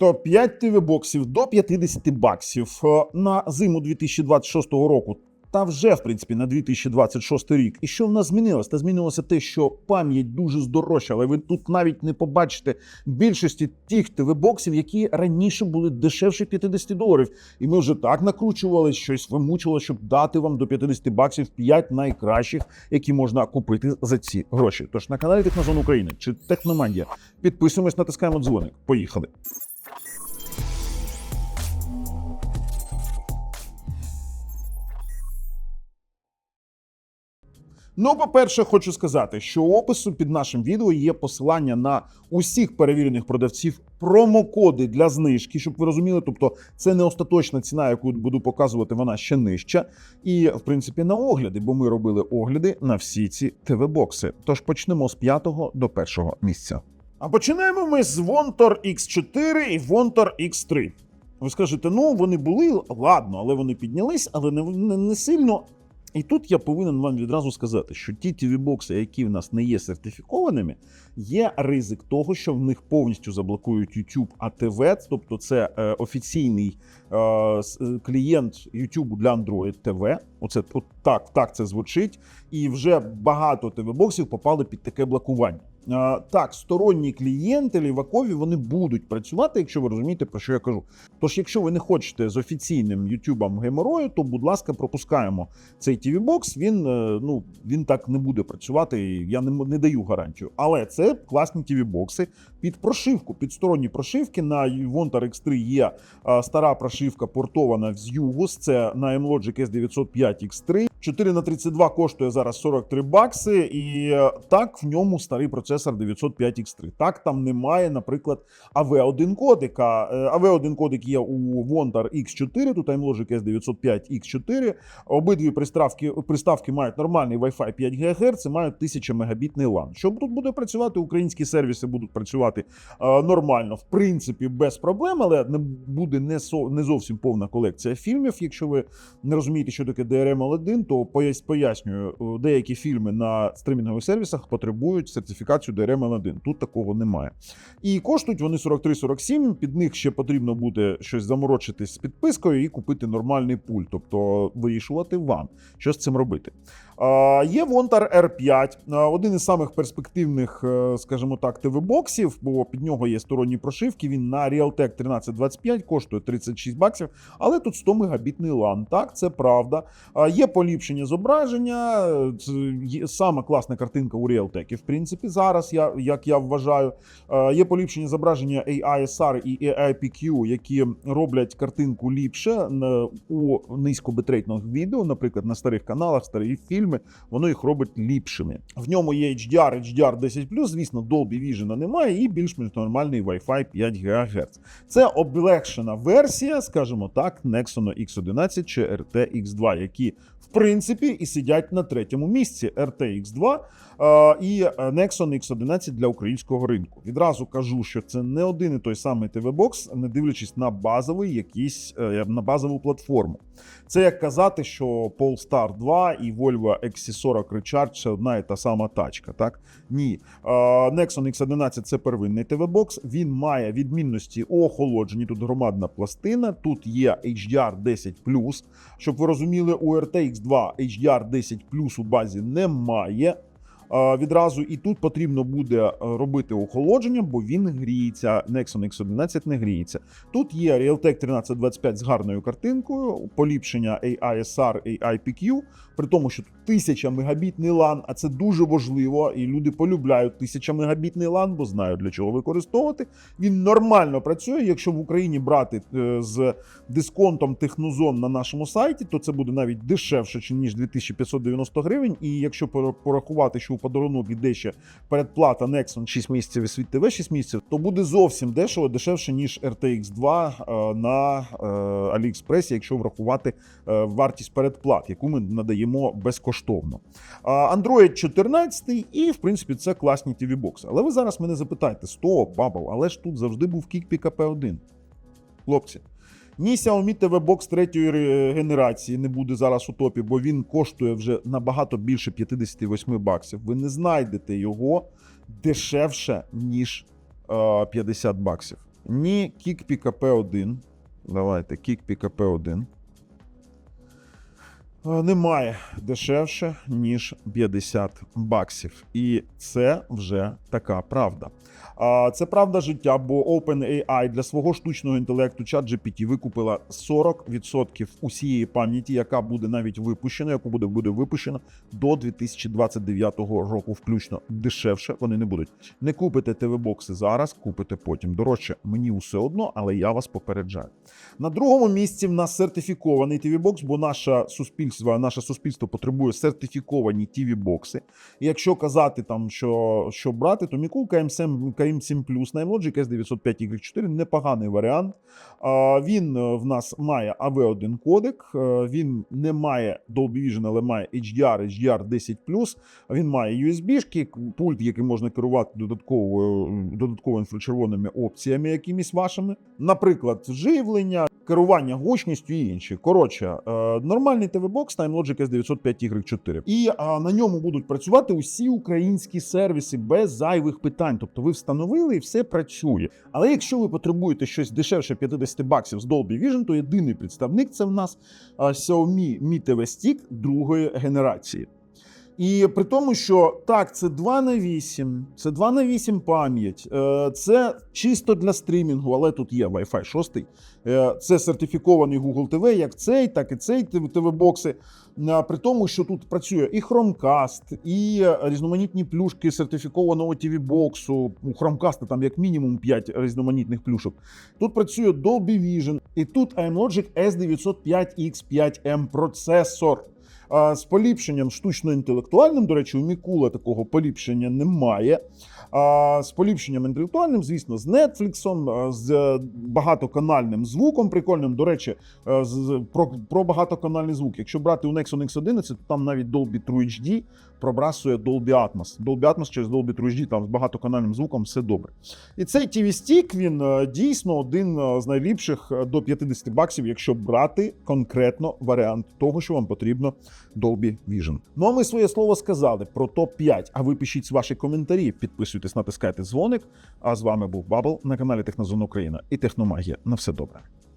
Топ-5 ТВ-боксів до 50 баксів е, на зиму 2026 року. Та вже, в принципі, на 2026 рік. І що в нас змінилось? Та змінилося те, що пам'ять дуже здорожчала. Ви тут навіть не побачите більшості тих ТВ-боксів, які раніше були дешевше 50 доларів. І ми вже так накручували щось, вимучило, щоб дати вам до 50 баксів 5 найкращих, які можна купити за ці гроші. Тож на каналі Технозон України чи Техномандія підписуємось, натискаємо дзвоник. Поїхали. Ну, по-перше, хочу сказати, що опису під нашим відео є посилання на усіх перевірених продавців промокоди для знижки, щоб ви розуміли. Тобто, це не остаточна ціна, яку буду показувати, вона ще нижча. І, в принципі, на огляди, бо ми робили огляди на всі ці ТВ-бокси. Тож почнемо з п'ятого до першого місця. А починаємо ми з Vontor X4 і Vontor X3. Ви скажете, ну вони були, ладно, але вони піднялись, але не, не, не сильно. І тут я повинен вам відразу сказати, що ті TV-бокси, які в нас не є сертифікованими, є ризик того, що в них повністю заблокують YouTube ATV, тобто це е, офіційний е, е, клієнт YouTube для Android TV. Оце от так, так це звучить. І вже багато TV-боксів попали під таке блокування. Так, сторонні клієнти лівакові вони будуть працювати, якщо ви розумієте, про що я кажу. Тож, якщо ви не хочете з офіційним YouTube геморою, то, будь ласка, пропускаємо цей TV-бокс. Він, е, ну, він так не буде працювати. Я не, не даю гарантію. Але це класні TV-бокси під прошивку, під сторонні прошивки. На Vontar X3 є стара прошивка портована з Югус. Це на MLogic S905 X3. 4 на 32 коштує зараз 43 бакси, і е, так в ньому старий процесор 905 X3. Так там немає, наприклад, AV1 кодика. Е, AV1 кодик є у Vontar X4, тут iMlogic S905 X4. Обидві приставки, приставки мають нормальний Wi-Fi 5 ГГц, і мають 1000 мегабітний LAN. Що тут буде працювати? Українські сервіси будуть працювати е, нормально, в принципі, без проблем, але не буде не, со, не зовсім повна колекція фільмів. Якщо ви не розумієте, що таке DRM-L1, то пояснюю, е, деякі фільми на стрімінгових сервісах потребують сертифікацію DRM-L1. Тут такого немає. І коштують вони 43-47, Під них ще потрібно буде щось заморочитись з підпискою і купити нормальний пульт, тобто вирішувати вам, що з цим робити. Є Vontar R5, один із самих перспективних, е, скажімо так, ТВ-боксів, бо під нього є сторонні прошивки. Він на Realtek 1325 коштує 36 баксів, але тут 100 мегабітний LAN. Так, це правда. Є поліпшення зображення. е, Це сама класна картинка у Realtek, в принципі, зараз, я, як я вважаю. Е, Є поліпшення зображення AISR і AIPQ, які роблять картинку ліпше у низькобитрейтних відео, наприклад, на старих каналах, старі фільми, воно їх робить ліпшими. В ньому є HDR, HDR 10+, звісно, Dolby Vision немає, і більш-менш нормальний Wi-Fi 5 ГГц. Це облегшена версія, скажімо так, Nexon X11 чи RTX 2, які в принципі і сидять на третьому місці RTX 2 е, і Nexon X11 для українського ринку. Відразу кажу, що це не один і той самий TV-бокс, не дивлячись на базовий якийсь е, на базову платформу. Це як казати, що Polestar 2 і Volvo XC40 Recharge це одна і та сама тачка. Так ні, Е, Nexon X11 це первинний TV-бокс. Він має відмінності у охолодженні. Тут громадна пластина, тут є HDR 10+. Щоб ви розуміли, у RTX 2 HDR 10+, у базі немає. Відразу і тут потрібно буде е, робити охолодження, бо він гріється. Nexon X11 не гріється. Тут є Realtek 1325 з гарною картинкою, поліпшення AISR, AIPQ, при тому, що тут 1000 мегабітний LAN, а це дуже важливо, і люди полюбляють 1000 мегабітний LAN, бо знають для чого використовувати. Він нормально працює. Якщо в Україні брати е, з дисконтом технозон на нашому сайті, то це буде навіть дешевше, ніж 2590 гривень. І якщо порахувати, що подарунок іде ще передплата Nexon 6 місяців і Світ ТВ 6 місяців, то буде зовсім дешево, дешевше, ніж RTX 2 е, на е, AliExpress, якщо врахувати е, вартість передплат, яку ми надаємо безкоштовно. Android 14 і, в принципі, це класні TV-бокси. Але ви зараз мене запитаєте: стоп, бабл, але ж тут завжди був кік PKP1. Хлопці. Ні Xiaomi TV Box третьої генерації не буде зараз у топі, бо він коштує вже набагато більше 58 баксів. Ви не знайдете його дешевше, ніж е, 50 баксів. ні Kick PKP1. Давайте, Kick PKP1. Е, Немає дешевше, ніж 50 баксів. І це вже така правда. А, Це правда життя, бо OpenAI для свого штучного інтелекту ChatGPT викупила 40% усієї пам'яті, яка буде навіть випущена, яку буде, буде випущена до 2029 року, включно дешевше вони не будуть. Не купите ТВ-бокси зараз, купите потім. Дорожче мені усе одно, але я вас попереджаю. На другому місці в нас сертифікований TV-бокс, бо наше суспільство, наше суспільство потребує сертифіковані TV-бокси. І якщо казати там, що, що брати, то Мікул KM7, KM7 Plus на Logic S905Y4 непоганий варіант. Він е, в нас має AV1 кодек, е, він не має Dolby Vision, але має HDR, HDR 10 Він має USB-шки, пульт, який можна керувати додатковою, додатково інфрачервоними опціями, якимись вашими. Наприклад, живлення, керування гучністю і інші. Коротше, е, нормальний TV-бокс TimeLogic S905Y4. І е, на ньому будуть працювати усі українські сервіси без зайвих питань. Тобто ви встановили і все працює. Але якщо ви потребуєте щось дешевше 50 баксів з Dolby Vision, то єдиний представник це в нас Xiaomi Mi TV Stick другої генерації. І при тому, що так, це 2 на 8, це 2 на 8 пам'ять, е, це чисто для стрімінгу, але тут є Wi-Fi 6. Е, Це сертифікований Google TV, як цей, так і цей TV-бокси. Е, При тому, що тут працює і Chromecast, і різноманітні плюшки сертифікованого TV-боксу. У Chromecast там як мінімум 5 різноманітних плюшок. Тут працює Dolby Vision, і тут iMlogic S905X5M процесор. З поліпшенням штучно-інтелектуальним, до речі, у Мікула такого поліпшення немає. А, З поліпшенням інтелектуальним, звісно, з а, з е, багатоканальним звуком прикольним. До речі, е, з- про, про багатоканальний звук. Якщо брати у Nexon X11, то там навіть Dolby True HD пробрасує Dolby Atmos. Dolby Atmos через Dolby True HD, там з багатоканальним звуком все добре. І цей TV Stick, він е, дійсно один з найліпших до 50 баксів, якщо брати конкретно варіант того, що вам потрібно Dolby Vision. Ну а ми своє слово сказали про топ-5. А ви пишіть ваші коментарі, підписуйтесь, натискайте дзвоник. А з вами був Бабл на каналі Технозон Україна і Техномагія. На все добре.